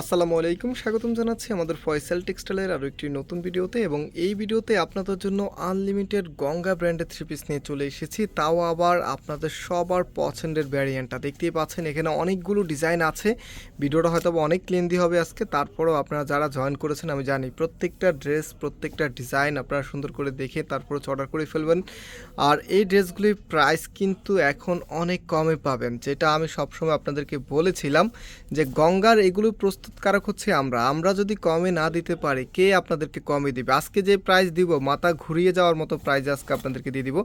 আসসালামু আলাইকুম, স্বাগতম জানাচ্ছি আমাদের ফয়সাল টেক্সটাইলের আরও একটি নতুন ভিডিওতে এবং এই ভিডিওতে আপনাদের জন্য আনলিমিটেড গঙ্গা ব্র্যান্ডের থ্রি পিস নিয়ে চলে এসেছি। তাও আবার আপনাদের সবার পছন্দের ভ্যারিয়েন্টটা। দেখতেই পাচ্ছেন, এখানে অনেকগুলো ডিজাইন আছে। ভিডিওটা হয়তো অনেক লেন্দি হবে আজকে। তারপরেও আপনারা যারা জয়েন করেছেন, আমি জানি প্রত্যেকটা ড্রেস প্রত্যেকটা ডিজাইন আপনারা সুন্দর করে দেখে তারপরে অর্ডার করে ফেলবেন। আর এই ড্রেসগুলির প্রাইস কিন্তু এখন অনেক কমে পাবেন। যেটা আমি সবসময় আপনাদেরকে বলেছিলাম যে গঙ্গার এগুলো প্রস্তুতকারক হচ্ছে আমরা। আমরা যদি কমে না দিতে পারি, কে আপনাদেরকে কমে দিবে? আজকে যে প্রাইস দিব, মাথা ঘুরিয়ে যাওয়ার মতো প্রাইস আজকে আপনাদেরকে দিয়ে দিব।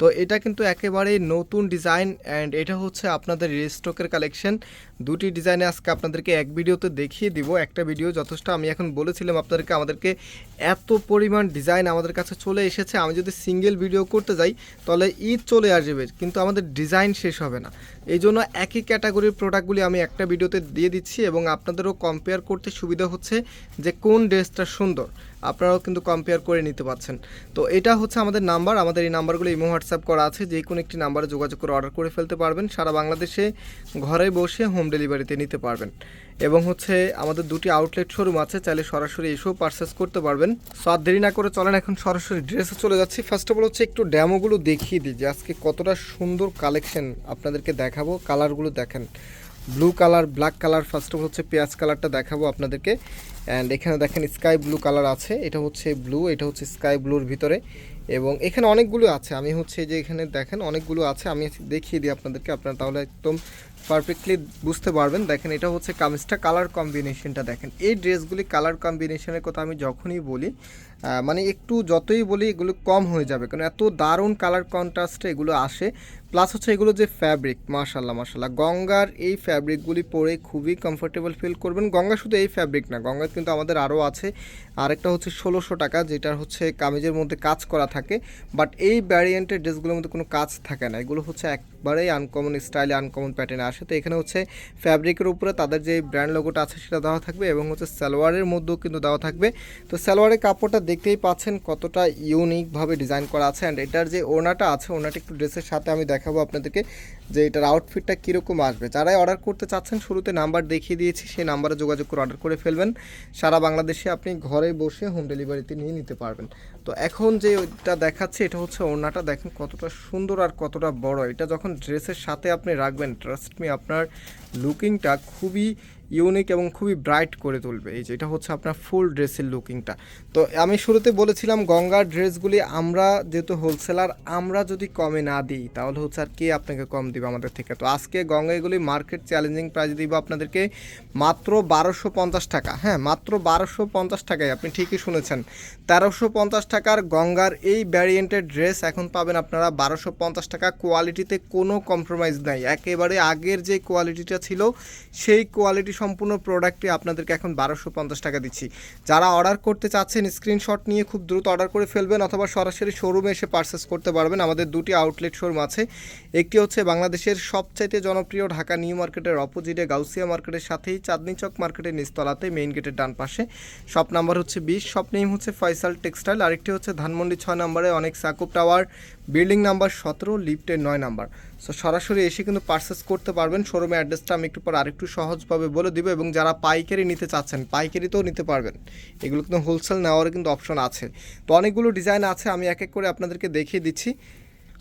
তো এটা কিন্তু একেবারে নতুন ডিজাইন অ্যান্ড এটা হচ্ছে আপনাদের রিস্টকের কালেকশন দুটি ডিজাইনে আজকে আপনাদেরকে এক ভিডিওতে দেখিয়ে দিব। একটা ভিডিও যথেষ্ট, আমি এখন বলেছিলাম আপনাদেরকে, আমাদেরকে এত পরিমাণ ডিজাইন আমাদের কাছে চলে এসেছে। আমি যদি সিঙ্গেল ভিডিও করতে যাই, তাহলে ঈদ চলে আসবে, কিন্তু আমাদের ডিজাইন শেষ হবে না। এই জন্য একই ক্যাটাগরির প্রোডাক্টগুলি আমি একটা ভিডিওতে দিয়ে দিচ্ছি এবং আপনাদেরও কম্পেয়ার করতে সুবিধা হচ্ছে যে কোন ড্রেসটা সুন্দর। আপনারাও কিন্তু কম্পেয়ার করে নিতে পারছেন। তো এটা হচ্ছে আমাদের নাম্বার। আমাদের এই নাম্বারগুলো ইমো, হোয়াটসঅ্যাপ করা আছে। যে কোনো একটি নাম্বারে যোগাযোগ করে অর্ডার করে ফেলতে পারবেন। সারা বাংলাদেশে ঘরে বসে হোম ডেলিভারিতে নিতে পারবেন। এবং হচ্ছে আমাদের দুটি আউটলেট শোরুম আছে। চাইলে সরাসরি এসেও পারচেস করতে পারবেন। সো আর দেরি না করে চলেন এখন সরাসরি ড্রেসে চলে যাচ্ছি। ফার্স্ট অফ অল হচ্ছে একটু ড্যামোগুলো দেখিয়ে দিই যে আজকে কতটা সুন্দর কালেকশন আপনাদেরকে দেখাবো। কালারগুলো দেখেন। Blue colour, black colour, first off হচ্ছে পেঁয়াজ কালারটা দেখাবো আপনাদেরকে। অ্যান্ড এখানে দেখেন স্কাই ব্লু কালার আছে, এটা হচ্ছে ব্লু, এটা হচ্ছে স্কাই ব্লুর ভিতরে। এবং এখানে অনেকগুলো আছে, আমি হচ্ছে যে এখানে দেখেন অনেকগুলো আছে, আমি দেখিয়ে দিই আপনাদেরকে, আপনারা তাহলে একদম পারফেক্টলি বুঝতে পারবেন। দেখেন, এটা হচ্ছে কামিজটা কালার কম্বিনেশনটা দেখেন। এই ড্রেসগুলি কালার কম্বিনেশনের কথা আমি যখনই বলি মানে একটু যতই বলি, এগুলো কম হয়ে যাবে। কারণ এত দারুণ কালার কন্ট্রাস্টে এগুলো আসে। প্লাস হচ্ছে এগুলো যে ফ্যাব্রিক মাশাল্লাহ মাশাল্লাহ গঙ্গার এই ফ্যাব্রিকগুলি পরে খুবই কমফোর্টেবল ফিল করবেন। গঙ্গা শুধু এই ফ্যাব্রিক না গঙ্গা কিন্তু আমাদের আরও আছে। আরেকটা হচ্ছে ষোলোশো টাকা যেটা হচ্ছে কামিজের মধ্যে কাজ করা থাকে। বাট এই ভ্যারিয়েন্টের ড্রেসগুলোর মধ্যে কোনো কাজ থাকে না। এগুলো হচ্ছে একবারেই আনকমন স্টাইলে আনকমন প্যাটার্নে আসে। তো এখানে হচ্ছে ফ্যাব্রিকের উপরে তাদের যে ব্র্যান্ড লোগোটা আছে সেটা দেওয়া থাকবে এবং হচ্ছে সালোয়ারের মধ্যেও কিন্তু দেওয়া থাকবে। তো সালোয়ারের কাপড়টা দেখতেই পাচ্ছেন কতটা ইউনিকভাবে ডিজাইন করা আছে অ্যান্ড এটার যে ওনাটা আছে ওনাটা একটু ড্রেসের সাথে আমি দেখাবো আপনাদেরকে। যে এটার আউটফিটটা কীরকম আসবে। যারাই অর্ডার করতে চাচ্ছেন, শুরুতে নাম্বার দেখিয়ে দিয়েছি, সেই নাম্বারে যোগাযোগ করে অর্ডার করে ফেলবেন। সারা বাংলাদেশে আপনি ঘরে বসে হোম ডেলিভারিতে নিয়ে নিতে পারবেন। তো এখন যে ওইটা দেখাচ্ছে, এটা হচ্ছে ওড়নাটা। দেখেন কতটা সুন্দর আর কতটা বড়। এটা যখন ড্রেসের সাথে আপনি রাখবেন ট্রাস্ট মি আপনার লুকিংটা খুবই ইউনিক এবং খুবই ব্রাইট করে তুলবে। এই যে, এটা হচ্ছে আপনার ফুল ড্রেসের লুকিংটা তো আমি শুরুতে বলেছিলাম গঙ্গার ড্রেসগুলি আমরা যেহেতু হোলসেলার আমরা যদি কমে না দিই, তাহলে হচ্ছে আর কে আপনাকে কম দিবে আমাদের থেকে? তো আজকে গঙ্গা এগুলি মার্কেট চ্যালেঞ্জিং প্রাইস দিব আপনাদেরকে মাত্র বারোশো পঞ্চাশ টাকা। হ্যাঁ মাত্র বারোশো পঞ্চাশ টাকায়, আপনি ঠিকই শুনেছেন। তেরোশো পঞ্চাশ টাকার গঙ্গার এই ভ্যারিয়েন্টের ড্রেস এখন পাবেন আপনারা বারোশো পঞ্চাশ টাকা। কোয়ালিটিতে কোনো কম্প্রোমাইজ নাই। একেবারে আগের যে কোয়ালিটিটা ছিল, সেই কোয়ালিটি সম্পূর্ণ প্রোডাক্টটি আপনাদেরকে এখন বারোশো পঞ্চাশ টাকা দিচ্ছি। যারা অর্ডার করতে চাচ্ছেন স্ক্রিনশট নিয়ে খুব দ্রুত অর্ডার করে ফেলবেন অথবা সরাসরি শোরুমে এসে পারচেস করতে পারবেন। আমাদের দুটি আউটলেট শোরুম আছে। একটি হচ্ছে বাংলাদেশের সবচাইতে জনপ্রিয় ঢাকা নিউ মার্কেটের অপোজিটে গাউসিয়া মার্কেটের সাথেই চাঁদনি চক মার্কেটের নিচতলাতে মেইন গেটের ডান পাশে। শপ নাম্বার হচ্ছে বিশ শপ নেম হচ্ছে ফয়সাল টেক্সটাইল আরেকটি হচ্ছে ধানমন্ডি ছয় নম্বরে অনেক সাকুব টাওয়ার বিল্ডিং নাম্বার সতেরো লিফটের নয় নাম্বার। সো সরাসরি এসে কিন্তু পারচেস করতে পারবেন। শোরুমের অ্যাড্রেসটা আমি একটু পর আরেকটু সহজভাবে বলে দিব এবং যারা পাইকারি নিতে চাচ্ছেন, পাইকারিতেও নিতে পারবেন। এগুলো কিন্তু হোলসেল নেওয়ারও কিন্তু অপশন আছে। তো অনেকগুলো ডিজাইন আছে, আমি এক এক করে আপনাদেরকে দেখিয়ে দিচ্ছি।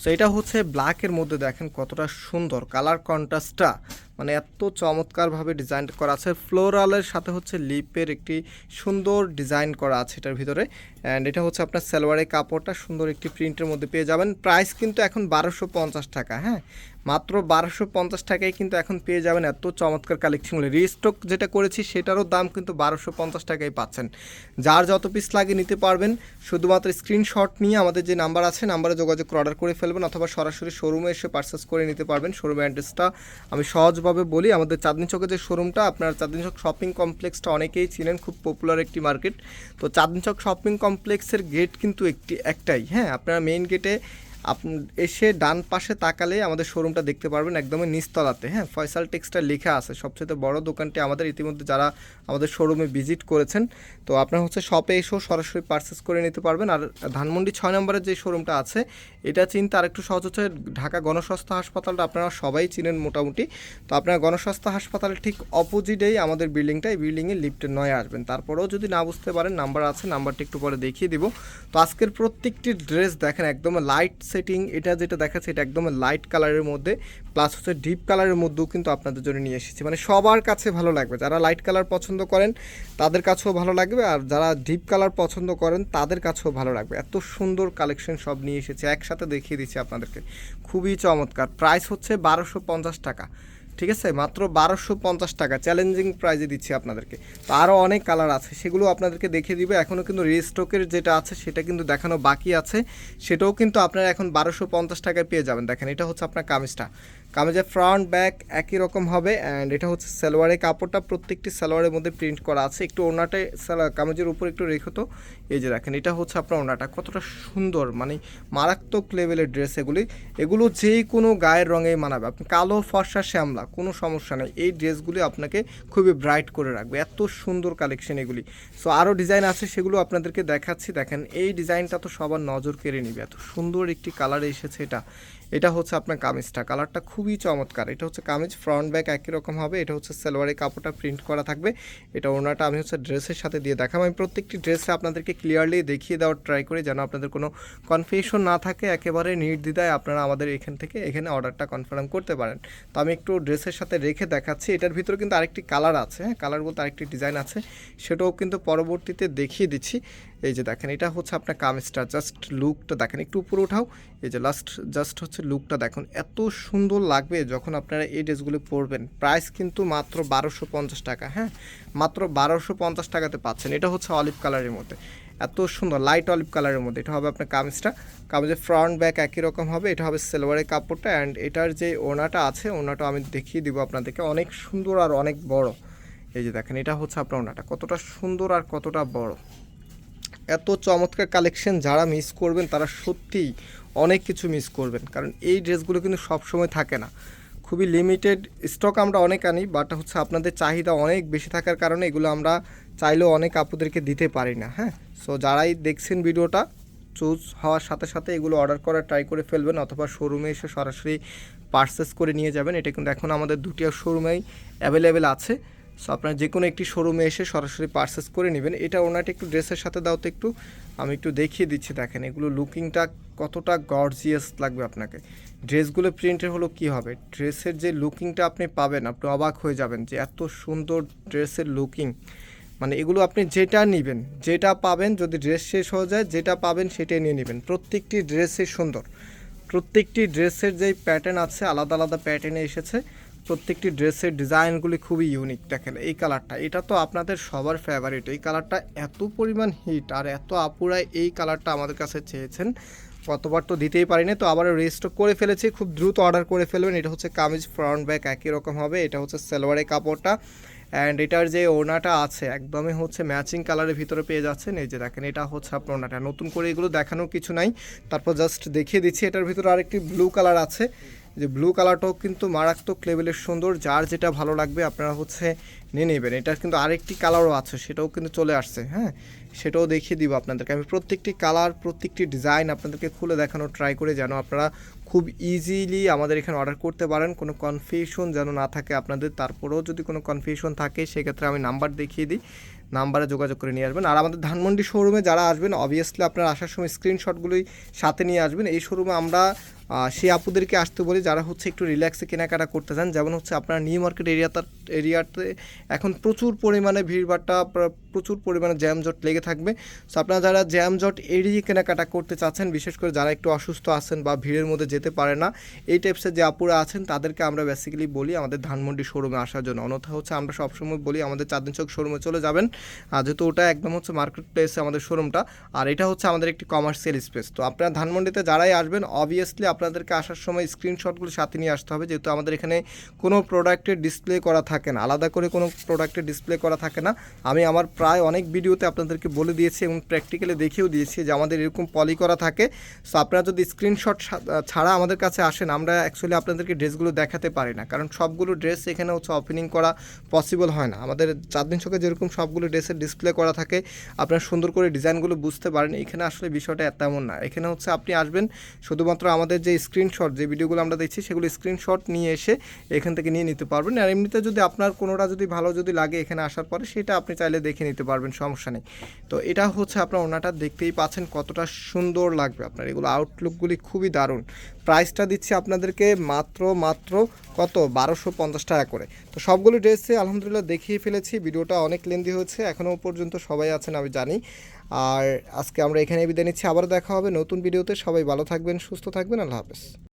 সো এটা হচ্ছে ব্ল্যাকের মধ্যে দেখেন কতটা সুন্দর। কালার কন্ট্রাস্টটা মানে এত চমৎকারভাবে ডিজাইন করা আছে। ফ্লোরালের সাথে হচ্ছে লিপের একটি সুন্দর ডিজাইন করা আছে এটার ভিতরে। অ্যান্ড এটা হচ্ছে আপনার সালোয়ারের কাপড়টা, সুন্দর একটি প্রিন্টের মধ্যে পেয়ে যাবেন। প্রাইস কিন্তু এখন বারোশো পঞ্চাশ টাকা হ্যাঁ? মাত্র বারোশো পঞ্চাশ টাকায় কিন্তু এখন পেয়ে যাবেন এত চমৎকার কালেকশনগুলো রিস্টক যেটা করেছি সেটারও দাম কিন্তু বারোশো পঞ্চাশ টাকায় পাচ্ছেন। যার যত পিস লাগে নিতে পারবেন। শুধুমাত্র স্ক্রিনশট নিয়ে আমাদের যে নাম্বার আছে নাম্বারে যোগাযোগ অর্ডার করে ফেলবেন অথবা সরাসরি শোরুমে এসে পারচেস করে নিতে পারবেন। শোরুমের অ্যাড্রেসটা আমি সহজভাবে বলি, আমাদের চাঁদনি চকের যে শোরুমটা, আপনার চাঁদনি চক শপিং কমপ্লেক্সটা অনেকেই চিনেন, খুব পপুলার একটি মার্কেট তো চাঁদনি চক শপিং কমপ্লেক্সের গেট কিন্তু একটি, একটাই। হ্যাঁ আপনারা মেইন গেটে আপনি এসে ডান পাশে তাকালে আমাদের শোরুমটা দেখতে পারবেন একদমই নিচতলাতে। হ্যাঁ ফয়সাল টেক্সটাইল লেখা আছে। সবচেয়ে বড় দোকানটি আমাদের ইতিমধ্যে যারা আমাদের শোরুমে ভিজিট করেছেন, তো আপনার হচ্ছে শপে এসেও সরাসরি পারচেস করে নিতে পারবেন। আর ধানমন্ডি ছয় নম্বরের যে শোরুমটা আছে, এটা চিনতে আরেকটু সহজ হচ্ছে, ঢাকা গণস্বাস্থ্য হাসপাতালটা আপনারা সবাই চিনেন মোটামুটি। তো আপনার গণস্বাস্থ্য হাসপাতালের ঠিক অপোজিটেই আমাদের বিল্ডিংটা এই বিল্ডিংয়ে লিফটের নয় আসবেন। তারপরেও যদি না বুঝতে পারেন নাম্বার আছে নাম্বারটা একটু পরে দেখিয়ে দিব। তো আজকের প্রত্যেকটি ড্রেস দেখেন, একদম লাইট সেটিং এটা যেটা দেখাচ্ছে এটা একদম লাইট কালারের মধ্যে প্লাস হচ্ছে ডিপ কালারের মধ্যেও কিন্তু আপনাদের জন্য নিয়ে এসেছি। মানে সবার কাছে ভালো লাগবে। যারা লাইট কালার পছন্দ করেন, তাদের কাছেও ভালো লাগবে, আর যারা ডিপ কালার পছন্দ করেন, তাদের কাছেও ভালো লাগবে। এত সুন্দর কালেকশন সব নিয়ে এসেছে। একসাথে দেখিয়ে দিচ্ছি আপনাদেরকে। খুবই চমৎকার। প্রাইস হচ্ছে বারোশো পঞ্চাশ টাকা। ঠিক আছে? মাত্র বারোশো পঞ্চাশ টাকা। চ্যালেঞ্জিং প্রাইজে দিচ্ছি আপনাদেরকে। তো আরও অনেক কালার আছে। সেগুলো আপনাদেরকে দেখিয়ে দিবে। এখনও কিন্তু রিস্টকের যেটা আছে, সেটা কিন্তু দেখানো বাকি আছে। সেটাও কিন্তু আপনারা এখন বারোশো পঞ্চাশ টাকায় পেয়ে যাবেন। দেখেন, এটা হচ্ছে আপনার কামিজটা। কামিজের ফ্রন্ট ব্যাক একই রকম হবে অ্যান্ড এটা হচ্ছে সালোয়ারের কাপড়টা প্রত্যেকটি সালোয়ারের মধ্যে প্রিন্ট করা আছে। একটু ওনাটাই কামিজের উপর একটু রেখে তো। এই যে দেখেন, এটা হচ্ছে আপনার ওনাটা কতটা সুন্দর মানে মারাত্মক লেভেলের ড্রেস এগুলি। এগুলো যে কোনো গায়ের রঙে মানাবে। আপনি কালো, ফর্সা, শ্যামলা, কোনো সমস্যা নেই। এই ড্রেসগুলি আপনাকে খুবই ব্রাইট করে রাখবে। এত সুন্দর কালেকশন এগুলি। সো আরও ডিজাইন আছে, সেগুলো আপনাদেরকে দেখাচ্ছি। দেখেন, এই ডিজাইনটা তো সবার নজর কেড়ে নিবে। এত সুন্দর একটি কালার এসেছে এটা। এটা হচ্ছে আপনার কামিজটা। কালারটা খুবই চমৎকার। এটা হচ্ছে কামিজ ফ্রন্ট ব্যাক একই রকম হবে। এটা হচ্ছে সালোয়ারের কাপড়টা প্রিন্ট করা থাকবে। এটা ওনাটা আমি হচ্ছে ড্রেসের সাথে দিয়ে দেখাম আমি প্রত্যেকটি ড্রেসে আপনাদেরকে ক্লিয়ারলি দেখিয়ে দেওয়ার ট্রাই করি যেন আপনাদের কোনো কনফিউশন না থাকে। একেবারে নির্দ্বিধায় আপনারা আমাদের এখান থেকে এখানে অর্ডারটা কনফার্ম করতে পারেন। তো আমি একটু ড্রেসের সাথে রেখে দেখাচ্ছি। এটার ভিতরে কিন্তু আরেকটি কালার আছে হ্যাঁ? কালার বলতে আরেকটি ডিজাইন আছে। সেটাও কিন্তু পরবর্তীতে দেখিয়ে দিচ্ছি। এই যে দেখেন, এটা হচ্ছে আপনার কামিজটা। জাস্ট লুকটা দেখেন, একটু উপরে উঠাও। এই যে লাস্ট জাস্ট হচ্ছে লুকটা দেখুন, এত সুন্দর লাগবে যখন আপনারা এই ড্রেসগুলো পরবেন। প্রাইস কিন্তু মাত্র বারোশো পঞ্চাশ টাকা হ্যাঁ? মাত্র বারোশো পঞ্চাশ টাকাতে পাচ্ছেন। এটা হচ্ছে অলিভ কালারের মধ্যে। এত সুন্দর লাইট অলিভ কালারের মধ্যে। এটা হবে আপনার কামিজটা। কামিজের ফ্রন্ট ব্যাক একই রকম হবে। এটা হবে সেলোয়ারের কাপড়টা অ্যান্ড এটার যে ওনাটা আছে ওনাটা আমি দেখিয়ে দিব আপনাদেরকে। অনেক সুন্দর আর অনেক বড়। এই যে দেখেন, এটা হচ্ছে আপনার ওনাটা কতটা সুন্দর আর কতটা বড়। এত চমৎকার কালেকশন যারা মিস করবেন, তারা সত্যিই অনেক কিছু মিস করবেন। কারণ এই ড্রেসগুলো কিন্তু সবসময় থাকে না। খুবই লিমিটেড স্টক আমরা অনেক আনি বাট হচ্ছে আপনাদের চাহিদা অনেক বেশি থাকার কারণে এগুলো আমরা চাইলেও অনেক আপুদেরকে দিতে পারি না হ্যাঁ? সো যারাই দেখছেন ভিডিওটা চুজ হওয়ার সাথে সাথে এগুলো অর্ডার করার ট্রাই করে ফেলবেন অথবা শোরুমে এসে সরাসরি পারচেস করে নিয়ে যাবেন। এটা কিন্তু এখন আমাদের দুটি শোরুমেই অ্যাভেলেবেল আছে। সো আপনার যে কোনো একটি শোরুমে এসে সরাসরি পারচেস করে নেবেন। এটা ওনাটা একটু ড্রেসের সাথে দাও তো একটু। আমি একটু দেখিয়ে দিচ্ছি, দেখেন, এগুলো লুকিংটা কতটা গর্জিয়াস লাগবে আপনাকে। ড্রেসগুলো প্রিন্টের হলো কি হবে? ড্রেসের যে লুকিংটা আপনি পাবেন, আপনি অবাক হয়ে যাবেন যে এত সুন্দর ড্রেসের লুকিং মানে এগুলো আপনি যেটা নেবেন, যেটা পাবেন, যদি ড্রেস শেষ হয়ে যায়, যেটা পাবেন সেটাই নিয়ে নেবেন। প্রত্যেকটি ড্রেসই সুন্দর। প্রত্যেকটি ড্রেসের যেই প্যাটার্ন আছে, আলাদা আলাদা প্যাটার্নে এসেছে। প্রত্যেকটি ড্রেসের ডিজাইনগুলি খুবই ইউনিক দেখেন, এই কালারটা এটা তো আপনাদের সবার ফেভারিট এই কালারটা এত পরিমাণ হিট আর এত আপুরাই এই কালারটা আমাদের কাছে চেয়েছেন। কতবার তো দিতেই পারিনি, তো আবার রেজিস্টার করে ফেলেছি। খুব দ্রুত অর্ডার করে ফেলবেন। এটা হচ্ছে কামিজ ফ্রন্ট ব্যাক একই রকম হবে। এটা হচ্ছে সালোয়ারের কাপড়টা। অ্যান্ড এটার যে ওনাটা আছে, একদমই হচ্ছে ম্যাচিং কালারের ভিতরে পেয়ে যাচ্ছেন। এই যে দেখেন, এটা হচ্ছে আপনার ওনাটা নতুন করে এগুলো দেখানোর কিছু নাই। তারপর জাস্ট দেখিয়ে দিচ্ছি, এটার ভিতরে আরেকটি ব্লু কালার আছে। যে ব্লু কালারটাও কিন্তু মারাত্মক লেভেলের সুন্দর, যার যেটা ভালো লাগবে আপনারা হচ্ছে নিয়ে নেবেন। এটার কিন্তু আরেকটি কালারও আছে, সেটাও কিন্তু চলে আসছে হ্যাঁ? সেটাও দেখিয়ে দিব আপনাদেরকে। আমি প্রত্যেকটি কালার প্রত্যেকটি ডিজাইন আপনাদেরকে খুলে দেখানোর ট্রাই করে যেন আপনারা খুব ইজিলি আমাদের এখানে অর্ডার করতে পারেন। কোনো কনফিউশন যেন না থাকে আপনাদের। তারপরেও যদি কোনো কনফিউশন থাকে, সেক্ষেত্রে আমি নাম্বার দেখিয়ে দিই। নাম্বারে যোগাযোগ করে নিয়ে আসবেন। আর আমাদের ধানমন্ডি শোরুমে যারা আসবেন অবভিয়াসলি আপনারা আসার সময় স্ক্রিনশটগুলোই সাথে নিয়ে আসবেন। এই শোরুমে আমরা সেই আপুদেরকে আসতে বলি যারা হচ্ছে একটু রিল্যাক্সে কেনাকাটা করতে চান যেমন হচ্ছে আপনার নিউ মার্কেট এরিয়াতে এরিয়াতে এখন প্রচুর পরিমাণে ভিড়ভাট্টা প্র- প্রচুর পরিমাণে জ্যামজট লেগে থাকবে। সো আপনারা যারা জ্যামজট এড়িয়ে কেনাকাটা করতে চাচ্ছেন, বিশেষ করে যারা একটু অসুস্থ আছেন বা ভিড়ের মধ্যে যেতে পারে না, এই টাইপসের যে আপুরা আছেন, তাদেরকে আমরা বেসিক্যালি বলি আমাদের ধানমন্ডি শোরুমে আসার জন্য। অন্যথা হচ্ছে আমরা সবসময় বলি আমাদের চাঁদনি চৌক শোরুমে চলে যাবেন। যেহেতু ওটা একদম হচ্ছে মার্কেট প্লেসে আমাদের শোরুমটা আর এটা হচ্ছে আমাদের একটি কমার্শিয়াল স্পেস তো আপনারা ধানমন্ডিতে যারাই আসবেন অবভিয়াসলি আপনাদেরকে আসার সময় স্ক্রিনশটগুলো সাথে নিয়ে আসতে হবে। যেহেতু আমাদের এখানে কোনো প্রোডাক্টের ডিসপ্লে করা থাকে না। আলাদা করে কোনো প্রোডাক্টের ডিসপ্লে করা থাকে না। আমি আমার প্রায় অনেক ভিডিওতে আপনাদেরকে বলে দিয়েছি এবং প্র্যাকটিক্যালি দেখিয়েও দিয়েছি যে আমাদের এরকম পলি করা থাকে। সো আপনারা যদি স্ক্রিনশট ছাড়া আমাদের কাছে আসেন, আমরা অ্যাকচুয়ালি আপনাদেরকে ড্রেসগুলো দেখাতে পারি না। কারণ সবগুলো ড্রেস এখানে হচ্ছে ওপেনিং করা পসিবল হয় না। আমাদের চাঁদনি চোখে যেরকম সবগুলো ড্রেসের ডিসপ্লে করা থাকে, আপনারা সুন্দর করে ডিজাইনগুলো বুঝতে পারেন। এখানে আসলে বিষয়টা তেমন না। এখানে হচ্ছে আপনি আসবেন, শুধুমাত্র আমাদের যে স্ক্রিনশট যে ভিডিওগুলো আমরা দেখছি, সেগুলো স্ক্রিনশট নিয়ে এসে এখান থেকে নিয়ে নিতে পারবেন। আর এমনিতে যদি আপনার কোনোটা যদি ভালো যদি লাগে এখানে আসার পরে, সেটা আপনি চাইলে দেখে নিতে পারবেন, সমস্যা নেই। তো এটা হচ্ছে আপনার ওনাটা দেখতেই পাচ্ছেন কতটা সুন্দর লাগবে আপনার। এগুলো আউটলুকগুলি খুবই দারুণ। প্রাইসটা দিচ্ছি আপনাদেরকে মাত্র মাত্র কত? বারোশো পঞ্চাশ টাকা করে। তো সবগুলো ড্রেসে আলহামদুলিল্লাহ দেখিয়ে ফেলেছি, ভিডিওটা অনেক লেন্দি হয়েছে, এখনও পর্যন্ত সবাই আছেন আমি জানি। আর আজকে আমরা এখানে বিদায় নিচ্ছি। আবার দেখা হবে নতুন ভিডিওতে। সবাই ভালো থাকবেন, সুস্থ থাকবেন। আল্লাহ হাফেজ।